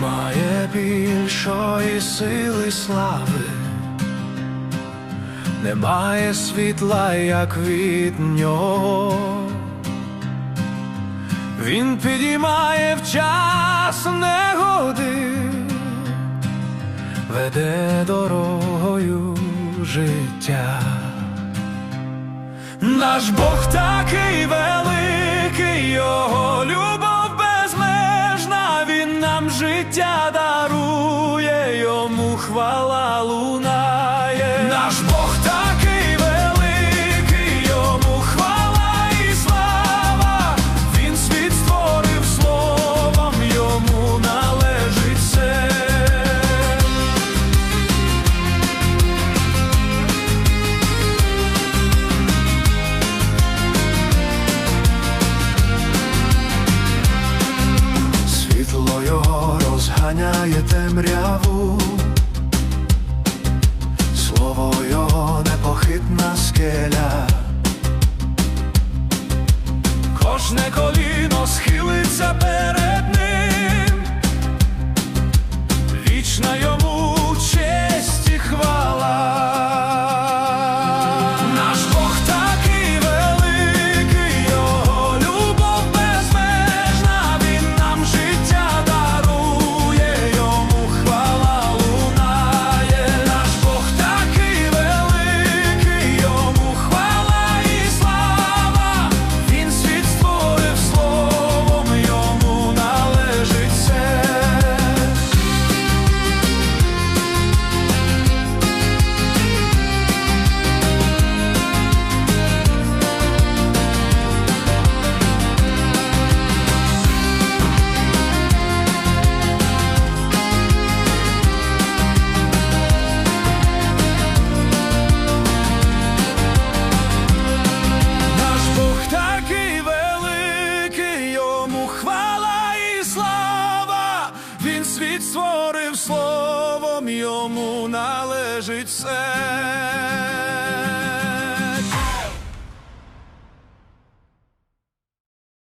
Немає більшої сили слави, немає світла, як від нього. Він підіймає в час негоди, веде дорогою життя. Наш Бог такий великий, його любов життя дарує, йому хвала лунає. Наш Бог такий великий, йому хвала і слава, він світ створив словом, йому належить його розганяє темряву, слово його непохитна скеля. Кожне коліно схилиться перед ним, світ створив словом, йому належить все.